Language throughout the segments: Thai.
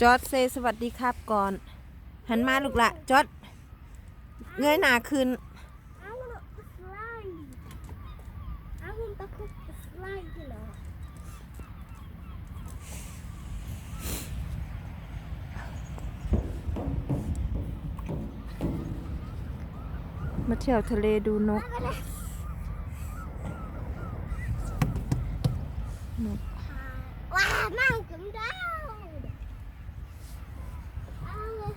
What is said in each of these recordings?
จอดเซสวัสดีครับก่อน หันมาลูกละจอดเงยหน้าขึ้นมาเที่ยวทะเลดูนก นก Wow, monkey down. Oh,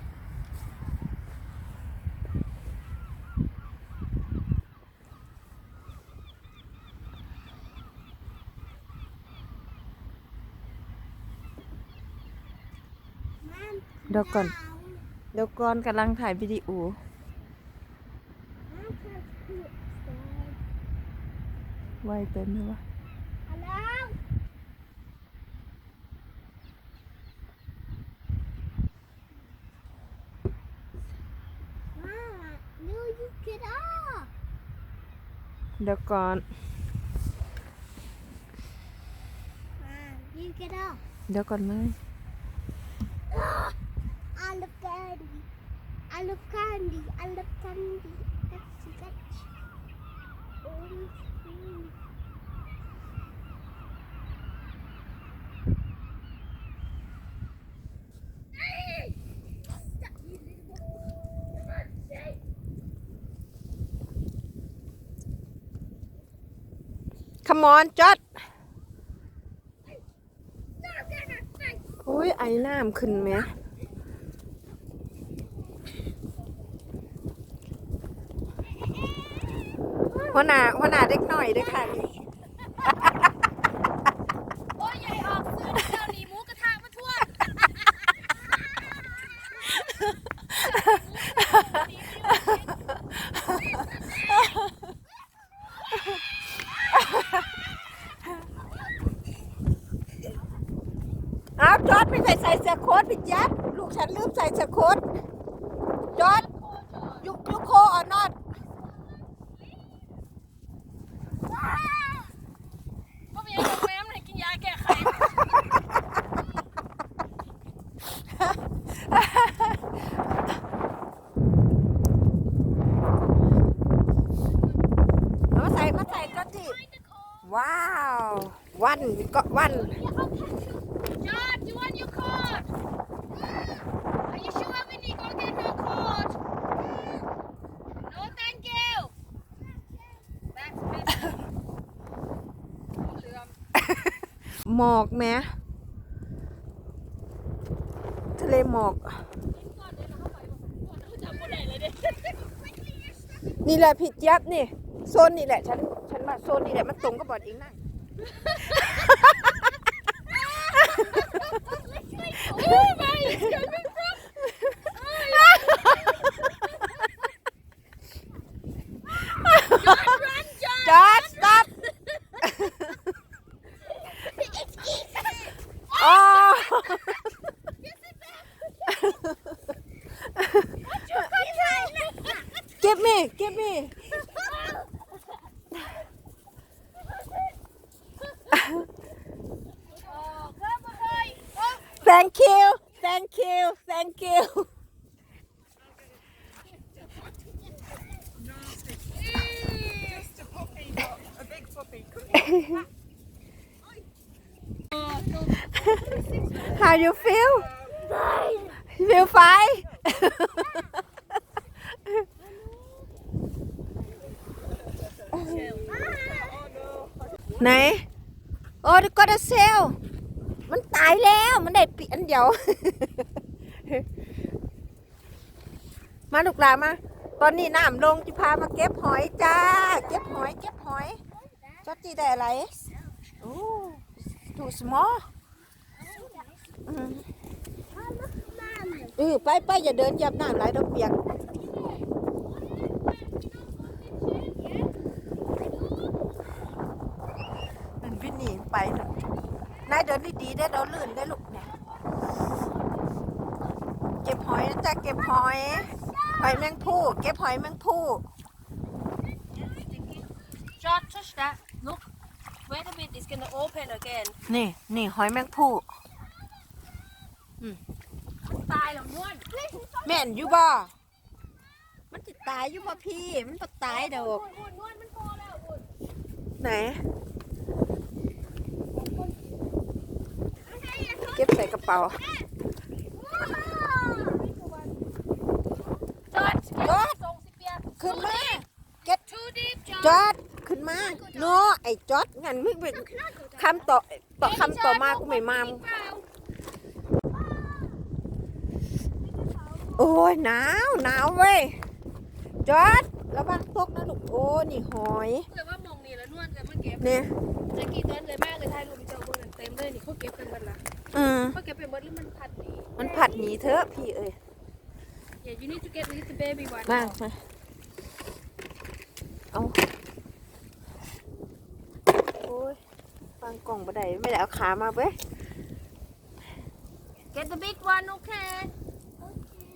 เดี๋ยวก่อน เดี๋ยวก่อนกำลังถ่ายวิดีโอไวเต็มเลยวะ Hello? Mama, no, you get off. เดี๋ยวก่อน Mom, you get off. เดี๋ยวก่อนเลย I love candy. I love candy. I love candy. Catchy, catchy. Oh, mm. ขมอนจอดอุ้ยไอ้น้ำขึ้นไหม หัวหน้าหัวหน้าเด็กหน่อยด้วยค่ะนี่โอ้ยใหญ่ออกซื้อเดี๋ยวนี้หมูกระทะมาทั่วอ้าวจอดไม่เคยใส่เสื้อโค้ทพี่แจ๊บลูกฉันลืมใส่เสื้อโค้ทจอดยุกยุกโคออนอด ก็มีอะไรแม่มให้กินยาแก้ไข มาใส่มาใส่จอดที่ว้าว วันก็วัน John, you want your coat? Are you sure we need to go get her coat? No, thank you. That's better. เหลือมหมอกแม้ทะเลหมอกก่อนเดี๋ยวเราเข้าไปก่อนเขาจำคนไหนเลยเด็นี่แหละผิดยับนี่โซนนี่แหละฉันฉันมาโซนนี่แหละมันตรงกับบอดเองนั่ง Oh my, it's coming from. John, run, John. จอดสต็อปอ๋อ give me give me Oh, come on, boy. Oh. thank you thank you thank you Just a puppy, not a big puppy. Come how you feel feel fine no. ไหนโอ้ดูก็จะเซลมันตายแล้วมันได้ปีอันเดียว มาลูกหลานมา ตอนนี้น้ำลงจะพามาเก็บหอยจ้า เก็บหอย เก็บหอย จอดจีได้อะไรโอ้ถูสมอเออไปไปอย่าเดินยับน้ำไหลายดอเปียกนั่นพี่หนีไปนะนายเดินดีๆได้เราลื่นได้ลูกเนี่ยเก็บหอยนะจ๊ะเก็บหอย หอยแมงผู้เก็บหอยแมงผู้ John, touch that. Look. Wait a minute, it's gonna open again. นี่นี่หอยแมงผู้อืมตายหรอกนวลแม่นอยู่บ่มันจะตายอยู่บ่พี่ มันบ่ตายดอกนวลนวลมันพอแล้วนวลไหนเก็บใส่กระเป๋าจอดจอดส่งสิเปียขึ้นมา too deep จอด จอดขึ้นมาโนไอ้จอดงั้นมึงเป็นคำต่อต่อคำต่อมากูไม่มามึงโอ้ยหนาวหนาวเว้ยจอดระวังตกนะลูกโอ้นี่หอยเลยว่ามองนี่แล้วนวลเลยมาเก็บเนี่ยจะกี่ต้นเลยมากเลยทายรูปเจ้าบนนั้นเต็มเลยนี่เขาเก็บกันหมดละอืมเขาเก็บไปหมดหรือมันพัดหนีมันผัดหนีเถอะพี่เอ้ย Yeah you need to get the baby one มามาเอาโอ้ยฟัง กล่องบัไดไม่ได้เอาขามาเว้ย Get the big one okay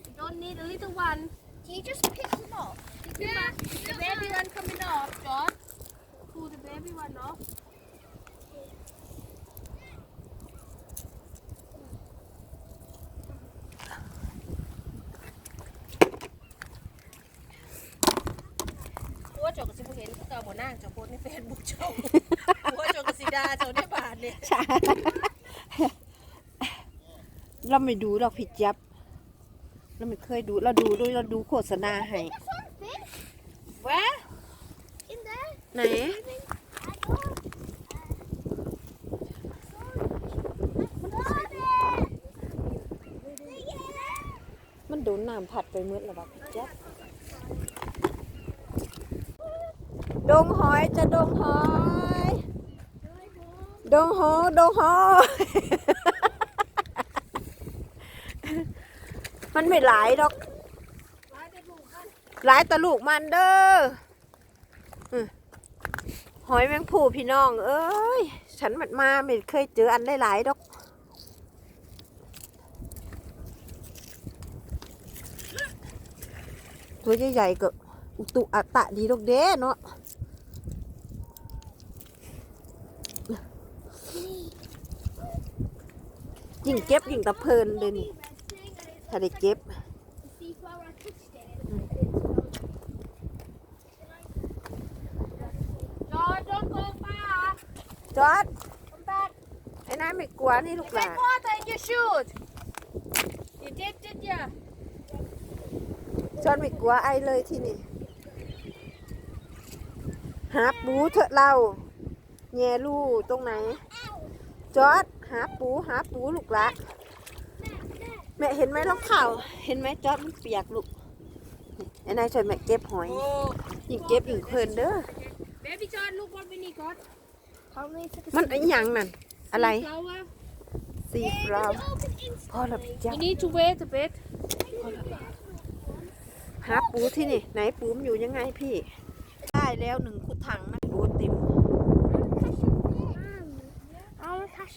You don't need a little one Can you just pick them up? Yeah the baby one coming off John Pull the baby one off หัวเจกกสิบเห็นเก่าบ่นั่งจะโพสในเฟซบุ๊กเจ้าหัวเจกกสิ ดาเจ้าได้บาทเนี่ยใช่เราไม่ดูหรอกพี่เจี๊ยบเราไม่เคยดู เราดูด้วยเราดูโฆษณาให้ There's one fish แวะ in there. ไหนมันโดนน้ำผัดไปมืดแล้วบักพี่เจี๊ยบดงหอยจะดงหอย ดงหอดงหอมันไม่หลายดอก หลายตะลูกมันเด้อหอยแมงผู้พี่น้อง เอ้ย ฉันมันมาไม่เคยเจออันหลายๆดอกตัวใหญ่ๆก็อุตุอัตะดีดอกเด้เนาะ ยิ่งเก็บยิ่งตะเพลินเลยนี่ถ้าได้เก็บ See where I touched it. John don't go far จอด come back ไอ้น้าไม่กลัวนี่ลูกหลาน Get water in your shoes you did did ya จอดไม่กลัวไอเลยที่นี่ หาปูเถอะเราแง่ลูตรงไหน จอด หาปูหาปูลูกละแม่เห็นไหมรองเท้าเห็นไหมจอดมันเปียกลูกนี่ไอ้นายช่วยแม่เก็บหอย oh ยิ่งเก็บยิ่งเพลินเด้อ baby John look what we need got How many took มันไอ้หยังนั่นอะไร flower สีฟราว open พอและจับ you need to wait a bit หาปูที่นี่ ไหนปูมนอยู่ยังไงพี่ ได้แล้วหนึ่งคุดถังนะปูเต็ม I want to catch a fish.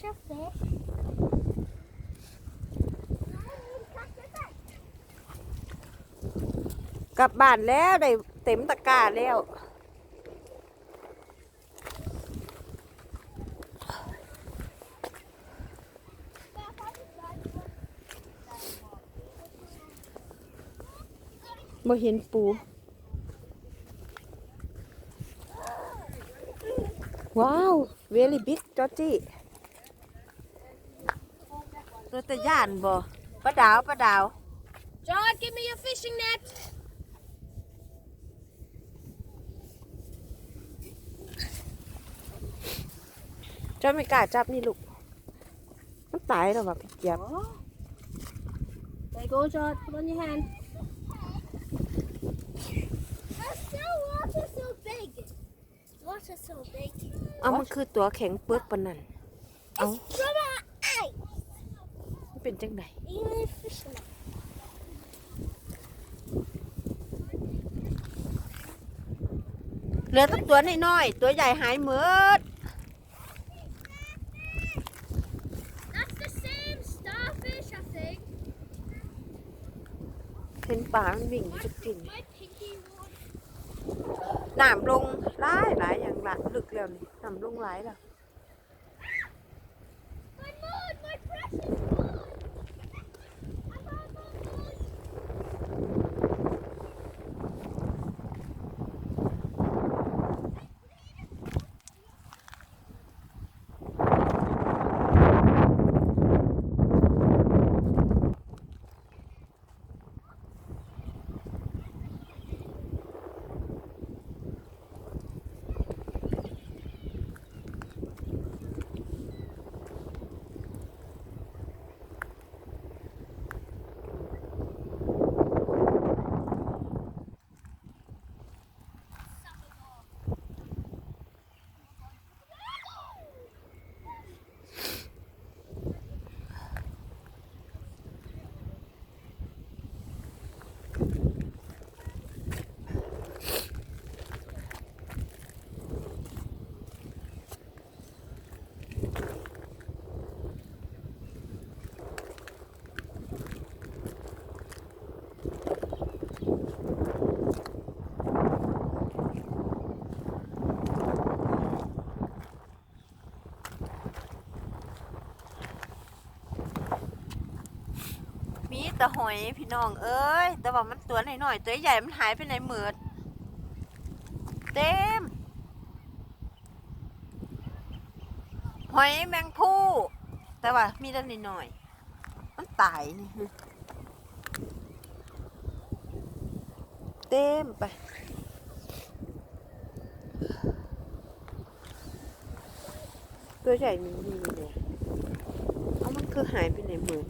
กลับบ้านแล้วได้เต็มตะกร้าแล้วบ่เห็นปูว้าว very big จอจี้ ราแต่ย่านบ่ป้าดาวป้าดาว John give me your fishing net เจ้าไม่กล้าจับนี่ลูก มันตายแล้วว่ะพี่เจี๊ยบ there you go John put on your hand That's so water so big. Water so big. เอามันคือตัวแข็งเปลือกปานนั้นเอา From our eye. มัน เป็นจังได Even fish. เหลือแตั้ตัวน้อยๆตัวใหญ่หายหมด That's the same starfish, I think. เห็นป่ามันวิ่งจะกิน My pinky one. น้ำลงหลายหลายอย่างละลึกแล้วนี่น้ำลงหลายแล้ว My mud, my precious mud. แต่หอยพี่น้องเอ้ย แต่ว่ามันตัวหน่อยๆตัวใหญ่มันหายไปไหนหมืดเต็ม หอยแมงผู้ แต่ว่ามีแต่หน่อยๆมันตายนี่เต็มไปตัวใหญ่มีมีเลยเอามันคือหายไปไหนหมืด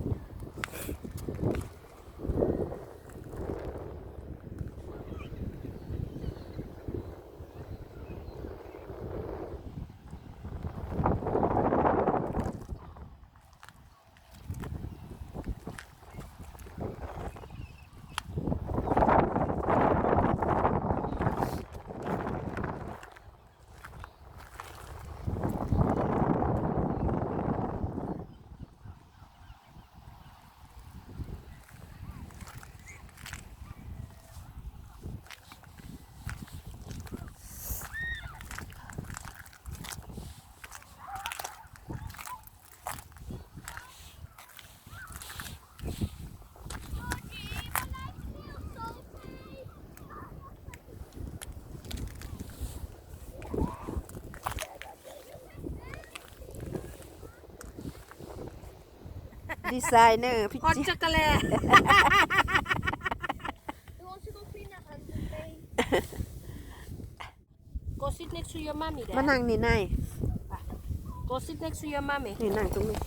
ดีไซเนอร์พี่ฮอตจิ๊จักรแล You want to go clean that hand today? Go sit next to your mommy มา there นั่งนี่นาย Go sit next to your mommy นี่นั่งตรงนี้